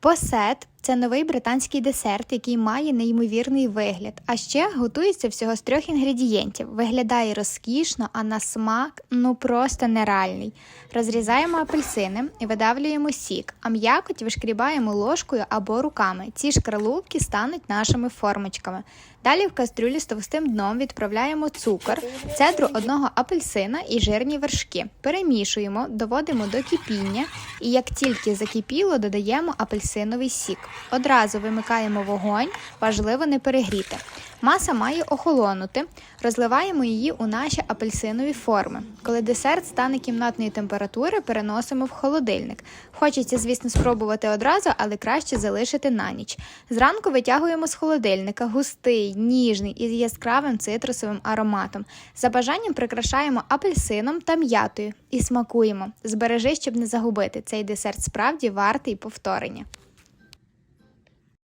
Посет це новий британський десерт, який має неймовірний вигляд. А ще готується всього з трьох інгредієнтів. Виглядає розкішно, а на смак ну просто нереальний. Розрізаємо апельсини і видавлюємо сік, а м'якоть вишкрібаємо ложкою або руками. Ці шкарлупки стануть нашими формочками. Далі в кастрюлі з товстим дном відправляємо цукор, цедру одного апельсина і жирні вершки. Перемішуємо, доводимо до кипіння, і як тільки закипіло, додаємо апельсиновий сік. Одразу вимикаємо вогонь, важливо не перегріти. Маса має охолонути, розливаємо її у наші апельсинові форми. Коли десерт стане кімнатної температури, переносимо в холодильник. Хочеться, звісно, спробувати одразу, але краще залишити на ніч. Зранку витягуємо з холодильника густий, ніжний із яскравим цитрусовим ароматом. За бажанням прикрашаємо апельсином та м'ятою і смакуємо. Збережи, щоб не загубити. Цей десерт справді вартий повторення.